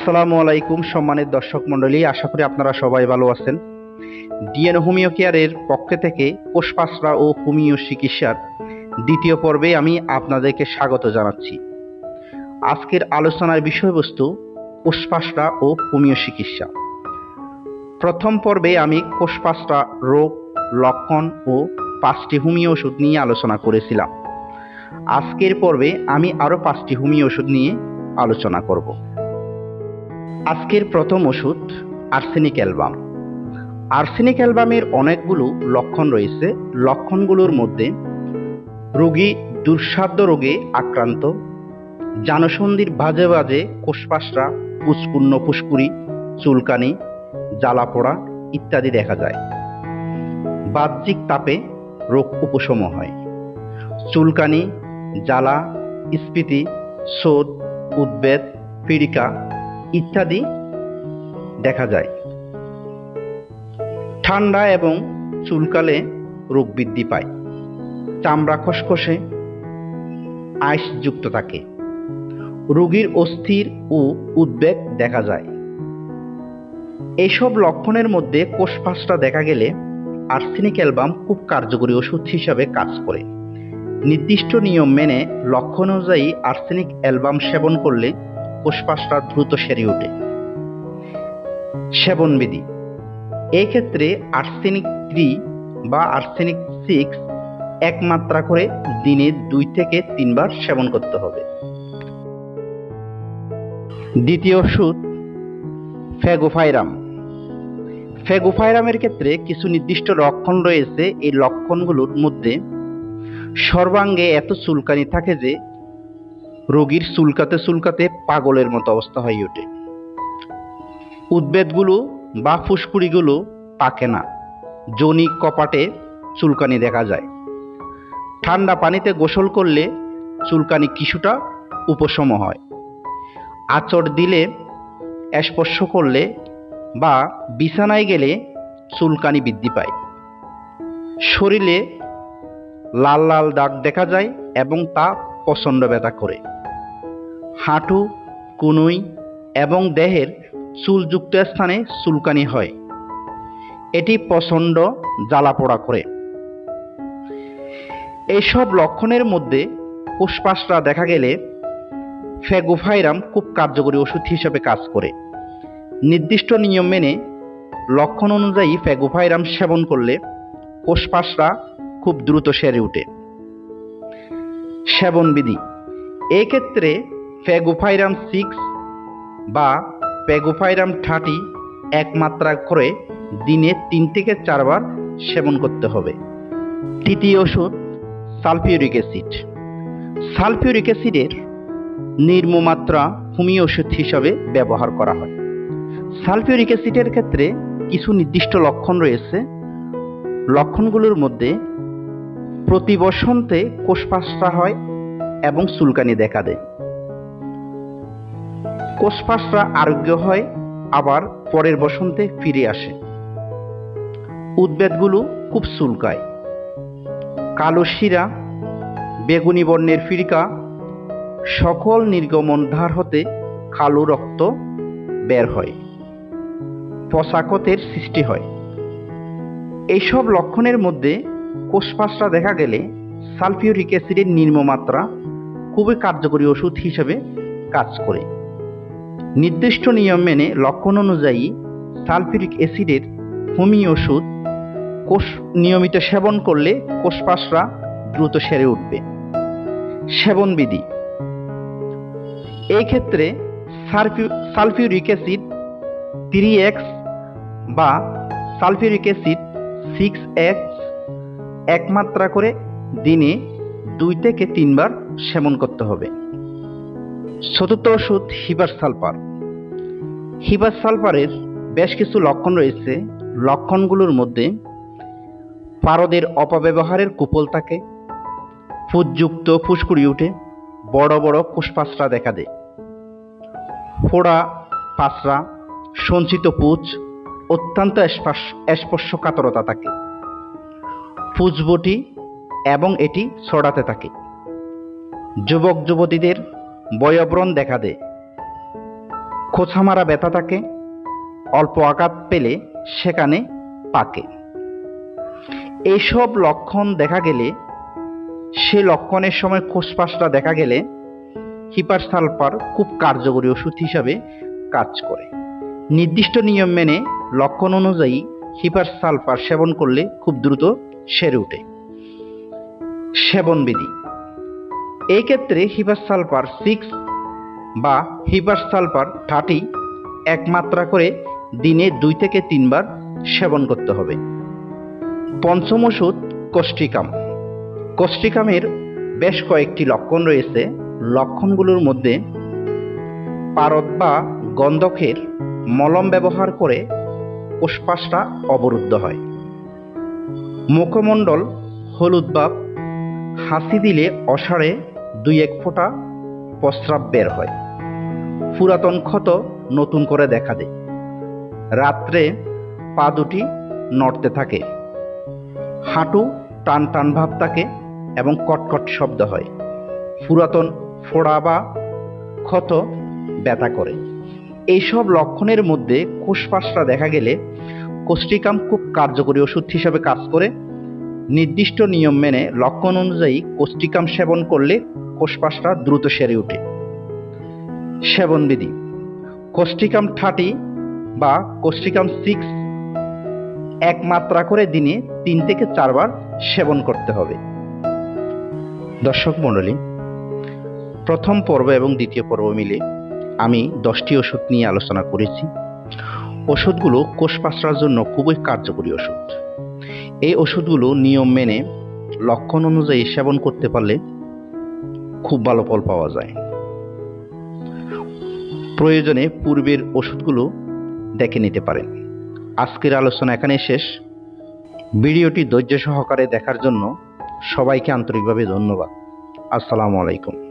আসসালামু আলাইকুম সম্মানিত দর্শক মণ্ডলী, আশা করি আপনারা সবাই ভালো আছেন। ডিএন হোমিও কেয়ারের পক্ষ থেকে কোষপাসরা ও হোমিও চিকিৎসার দ্বিতীয় পর্বে আমি আপনাদেরকে স্বাগত জানাচ্ছি। আজকের আলোচনার বিষয়বস্তু কোষপাসরা ও হোমিও চিকিৎসা। প্রথম পর্বে আমি কোষপাসরা রোগ, লক্ষণ ও পাঁচটি হোমিও ওষুধ নিয়ে আলোচনা করেছিলাম। আজকের পর্বে আমি আরও পাঁচটি হোমিও ওষুধ নিয়ে আলোচনা করব। আজকের প্রথম ওষুধ আর্সেনিক অ্যালবাম। আর্সেনিক অ্যালবামের অনেকগুলো লক্ষণ রয়েছে। লক্ষণগুলোর মধ্যে রোগী দুঃসাধ্য রোগে আক্রান্ত, জানসন্ধির বাজে বাজে কোষপাশরা পুষ্পূর্ণ ফুসকুড়ি, চুলকানি জ্বালা পোড়া ইত্যাদি দেখা যায়। বাহ্যিক তাপে রোগ উপশম হয়। চুলকানি, জ্বালা, স্ফীতি শোধ উদ্বেদ পিড়িকা ইত্যাদি দেখা যায়। ঠান্ডা এবং চুলকালে রোগ বৃদ্ধি পায়। চামড়া খসখসে আইসযুক্ত থাকে। রোগীর অস্থির ও উদ্বেগ দেখা যায়। এইসব লক্ষণের মধ্যে কোষপাশটা দেখা গেলে আর্সেনিক অ্যালবাম খুব কার্যকরী ওষুধ হিসাবে কাজ করে। নির্দিষ্ট নিয়ম মেনে লক্ষণ অনুযায়ী আর্সেনিক অ্যালবাম সেবন করলে কোষপাসটা দ্রুত সেরে ওঠে সেবনবিধি। এই ক্ষেত্রে আর্সেনিক থ্রি বা আর্সেনিক সিক্স এক মাত্রা করে দিনে দুই থেকে তিনবার সেবন করতে হবে। দ্বিতীয় ওষুধ ফ্যাগোফাইরাম ফ্যাগোফাইরামের ক্ষেত্রে কিছু নির্দিষ্ট লক্ষণ রয়েছে। এই লক্ষণগুলোর মধ্যে সর্বাঙ্গে এত চুলকানি থাকে যে রোগীর চুলকাতে চুলকাতে পাগলের মতো অবস্থা হয়ে ওঠে। উদ্বেদগুলো বা ফুসকুড়িগুলো পাকে না। জনি কপাটে চুলকানি দেখা যায়। ঠান্ডা পানিতে গোসল করলে চুলকানি কিছুটা উপশম হয়। আচর দিলে, স্পর্শ করলে বা বিছানায় গেলে চুলকানি বৃদ্ধি পায়। শরীরে লাল লাল দাগ দেখা যায় এবং তা প্রচণ্ড ব্যথা করে। হাঁটু, কুনুই এবং দেহের চুলযুক্ত স্থানে চুলকানি হয়। এটি প্রচণ্ড জ্বালা পোড়া করে। এইসব লক্ষণের মধ্যে কোষপাসরা দেখা গেলে ফ্যাগোফাইরাম খুব কার্যকরী ওষুধ হিসেবে কাজ করে। নির্দিষ্ট নিয়ম মেনে লক্ষণ অনুযায়ী ফ্যাগোফাইরাম সেবন করলে কোষপাসরা খুব দ্রুত সেরে ওঠে। সেবনবিধি। এক্ষেত্রে ফ্যাগোফাইরাম সিক্স বা প্যাগোফাইরাম থার্টি এক মাত্রা করে দিনে তিন থেকে চারবার সেবন করতে হবে। তৃতীয় ওষুধ, সালফিউরিক অ্যাসিড। সালফিউরিক অ্যাসিডের নির্মমাত্রা হোমিও ওষুধ হিসাবে ব্যবহার করা হয়। সালফিউরিক অ্যাসিডের ক্ষেত্রে কিছু নির্দিষ্ট লক্ষণ রয়েছে। লক্ষণগুলোর মধ্যে প্রতি বসন্তে কোষপাসরা হয় এবং চুলকানি দেখা দেয়। কোষপাসরা আরোগ্য হয়, আবার পরের বসন্তে ফিরে আসে। উদ্বেদগুলো খুব চুলকায়। কালো শিরা, বেগুনি বর্ণের ফিরিকা, সকল নির্গমন ধার হতে কালো রক্ত বের হয়। পশাকতের সৃষ্টি হয়। এইসব লক্ষণের মধ্যে কোষপাসরা দেখা গেলে সালফিউরিক অ্যাসিডের নিম্নমাত্রা খুবই কার্যকরী ওষুধ হিসেবে কাজ করে। নির্দিষ্ট নিয়ম মেনে লক্ষণ অনুযায়ী সালফিউরিক অ্যাসিডের হোমিও ওষুধ, কোষ নিয়মিত সেবন করলে কোষপাশরা দ্রুত সেরে উঠবে। সেবনবিধি এই ক্ষেত্রে সালফিউরিক অ্যাসিড থ্রি এক্স বা সালফিউরিক অ্যাসিড সিক্স এক্স এক মাত্রা করে দিনে দুই থেকে তিনবার সেবন করতে হবে। চতুর্থ ওষুধ হিবার সালফার। হিবার সালফারের বেশ কিছু লক্ষণ রয়েছে। লক্ষণগুলোর মধ্যে পারদের অপব্যবহারের কুপল থাকে ফুটযুক্ত ফুসকুড়ি উঠে, বড় বড় কোষপাসরা দেখা দেয়। ফোড়া পাসরা সঞ্চিত পুচ, অত্যন্ত স্পর্শকাতরতা থাকে। পুজবটি এবং এটি ছড়াতে থাকে। যুবক যুবতীদের বয়ব্রণ দেখা দেয় খোঁচা মারা ব্যথা থাকে অল্প আঘাত পেলে সেখানে পাকে। এইসব লক্ষণ দেখা গেলে, সে লক্ষণের সময় খোসপাসটা দেখা গেলে হিপার সালফার খুব কার্যকরী ওষুধ হিসাবে কাজ করে। নির্দিষ্ট নিয়ম মেনে লক্ষণ অনুযায়ী হিপার সালফার সেবন করলে খুব দ্রুত সেরে ওঠে। সেবনবিধি। এই ক্ষেত্রে হিপার সালফার সিক্স বা হিপার সালফার থার্টি এক মাত্রা করে দিনে দুই থেকে তিনবার সেবন করতে হবে। পঞ্চম ওষুধ কোষ্টিকাম কোষ্টিকামের বেশ কয়েকটি লক্ষণ রয়েছে। লক্ষণগুলোর মধ্যে পারদ বা গন্ধকের মলম ব্যবহার করে কোষপাশটা অবরুদ্ধ হয়। মুখমণ্ডল হলুদ বাপ হাসি দিলে অসাড়ে দুই এক ফোঁটা প্রস্রাব বের হয়। পুরাতন ক্ষত নতুন করে দেখা দেয়। রাত্রে পা দুটি নড়তে থাকে। হাঁটু টান টান ভাব থাকে এবং কটকট শব্দ হয়। পুরাতন ফোড়া বা ক্ষত ব্যথা করে। এইসব লক্ষণের মধ্যে কোষপাশটা দেখা গেলে কোষ্টিকাম খুব কার্যকরী ওষুধ হিসেবে কাজ করে। নির্দিষ্ট নিয়ম মেনে লক্ষণ অনুযায়ী কোষ্টিকাম সেবন করলে কোষপাশটা দ্রুত সেরে ওঠে সেবনবিধি কোষ্টিকাম থার্টি বা কোষ্টিকাম সিক্স এক মাত্রা করে দিনে তিন থেকে চারবার সেবন করতে হবে। দর্শক মণ্ডলী, প্রথম পর্ব এবং দ্বিতীয় পর্ব মিলে আমি দশটি ওষুধ নিয়ে আলোচনা করেছি। ওষুধগুলো কোষপাশরার জন্য খুবই কার্যকরী ওষুধ। এই ওষুধগুলো নিয়ম মেনে লক্ষণ অনুযায়ী সেবন করতে পারলে খুব ভালো ফল পাওয়া যায়। প্রয়োজনে পূর্বের ওষুধগুলো দেখে নিতে পারেন। আজকের আলোচনা এখানে শেষ। ভিডিওটি ধৈর্য সহকারে দেখার জন্য সবাইকে আন্তরিকভাবে ধন্যবাদ। আসসালামু আলাইকুম।